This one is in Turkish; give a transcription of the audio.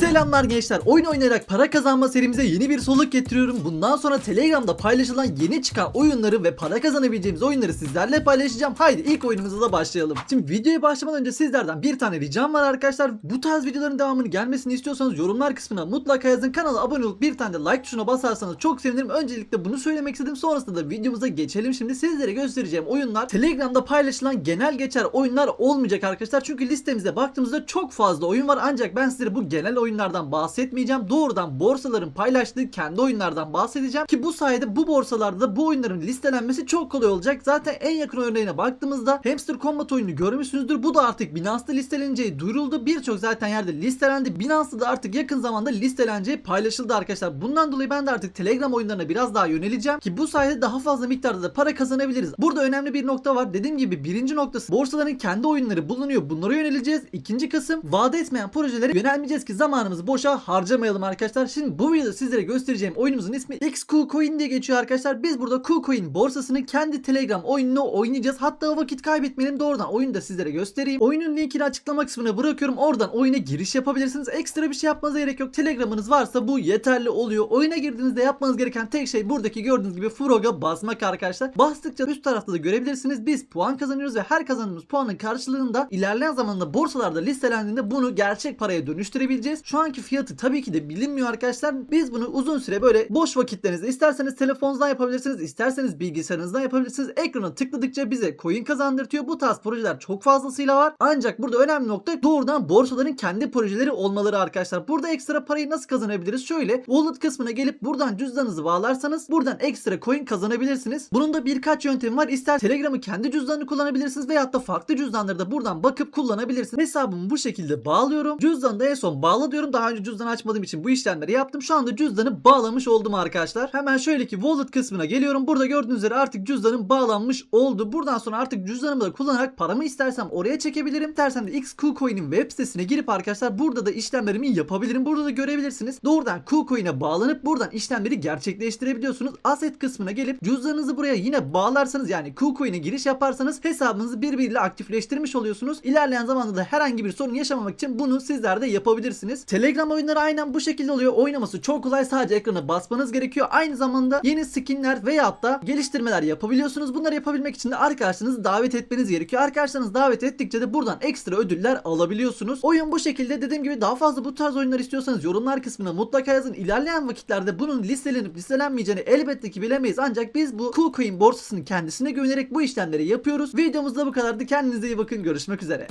Selamlar gençler. Oyun oynayarak para kazanma serimize yeni bir soluk getiriyorum. Bundan sonra Telegram'da paylaşılan yeni çıkan oyunları ve para kazanabileceğimiz oyunları sizlerle paylaşacağım. Haydi ilk oyunumuza da başlayalım. Şimdi videoya başlamadan önce sizlerden bir tane ricam var arkadaşlar. Bu tarz videoların devamını gelmesini istiyorsanız yorumlar kısmına mutlaka yazın. Kanala abone olup bir tane de like tuşuna basarsanız çok sevinirim. Öncelikle bunu söylemek istedim. Sonrasında da videomuza geçelim. Şimdi sizlere göstereceğim oyunlar Telegram'da paylaşılan genel geçer oyunlar olmayacak arkadaşlar. Çünkü listemize baktığımızda çok fazla oyun var. Ancak ben sizlere bu genel oyunlardan bahsetmeyeceğim. Doğrudan borsaların paylaştığı kendi oyunlardan bahsedeceğim. Ki bu sayede bu borsalarda da bu oyunların listelenmesi çok kolay olacak. Zaten en yakın örneğine baktığımızda Hamster Combat oyununu görmüşsünüzdür. Bu da artık Binance'da listeleneceği duyuruldu. Birçok zaten yerde listelendi. Binance'da da artık yakın zamanda listeleneceği paylaşıldı arkadaşlar. Bundan dolayı ben de artık Telegram oyunlarına biraz daha yöneleceğim. Ki bu sayede daha fazla miktarda da para kazanabiliriz. Burada önemli bir nokta var. Dediğim gibi birinci noktası borsaların kendi oyunları bulunuyor. Bunlara yöneleceğiz. İkinci kısım vaat etmeyen projelere yönelmeyeceğiz ki zamanımızı boşa harcamayalım arkadaşlar. Şimdi bu videoda sizlere göstereceğim oyunumuzun ismi XQCoin diye geçiyor arkadaşlar. Biz burada KuCoin borsasının kendi Telegram oyununu oynayacağız. Hatta vakit kaybetmeyelim doğrudan oyunu da sizlere göstereyim. Oyunun linkini açıklama kısmına bırakıyorum. Oradan oyuna giriş yapabilirsiniz. Ekstra bir şey yapmanıza gerek yok. Telegram'ınız varsa bu yeterli oluyor. Oyuna girdiğinizde yapmanız gereken tek şey buradaki gördüğünüz gibi Frog'a basmak arkadaşlar. Bastıkça üst tarafta da görebilirsiniz. Biz puan kazanıyoruz ve her kazandığımız puanın karşılığında ilerleyen zamanda borsalarda listelendiğinde bunu gerçek paraya dönüştürebileceğiz. Şu anki fiyatı tabii ki de bilinmiyor arkadaşlar. Biz bunu uzun süre böyle boş vakitlerinizde isterseniz telefonunuzdan yapabilirsiniz, isterseniz bilgisayarınızdan yapabilirsiniz. Ekrana tıkladıkça bize coin kazandırtıyor. Bu tarz projeler çok fazlasıyla var. Ancak burada önemli nokta doğrudan borsaların kendi projeleri olmaları arkadaşlar. Burada ekstra parayı nasıl kazanabiliriz? Şöyle wallet kısmına gelip buradan cüzdanınızı bağlarsanız buradan ekstra coin kazanabilirsiniz. Bunun da birkaç yöntemi var. İster Telegram'ı kendi cüzdanını kullanabilirsiniz veyahut da farklı cüzdanları da buradan bakıp kullanabilirsiniz. Hesabımı bu şekilde bağlıyorum. Cüzdanı da en son bağla diyorum. Daha önce cüzdan açmadığım için bu işlemleri yaptım. Şu anda cüzdanı bağlamış oldum arkadaşlar. Hemen şöyle ki wallet kısmına geliyorum. Burada gördüğünüz üzere artık cüzdanım bağlanmış oldu. Buradan sonra artık cüzdanımı da kullanarak paramı istersem oraya çekebilirim. İstersem de XQCoin'in web sitesine girip arkadaşlar burada da işlemlerimi yapabilirim. Burada da görebilirsiniz. Doğrudan KuCoin'e bağlanıp buradan işlemleri gerçekleştirebiliyorsunuz. Asset kısmına gelip cüzdanınızı buraya yine bağlarsanız yani KuCoin'e giriş yaparsanız hesabınızı birbiriyle aktifleştirmiş oluyorsunuz. İlerleyen zamanda da herhangi bir sorun yaşamamak için bunu sizler de yapabilirsiniz. Telegram oyunları aynen bu şekilde oluyor. Oynaması çok kolay. Sadece ekrana basmanız gerekiyor. Aynı zamanda yeni skinler veyahut da geliştirmeler yapabiliyorsunuz. Bunları yapabilmek için de arkadaşlarınızı davet etmeniz gerekiyor. Arkadaşlarınızı davet ettikçe de buradan ekstra ödüller alabiliyorsunuz. Oyun bu şekilde dediğim gibi daha fazla bu tarz oyunlar istiyorsanız yorumlar kısmına mutlaka yazın. İlerleyen vakitlerde bunun listelenip listelenmeyeceğini elbette ki bilemeyiz. Ancak biz bu KuCoin borsasının kendisine güvenerek bu işlemleri yapıyoruz. Videomuzda bu kadardı. Kendinize iyi bakın. Görüşmek üzere.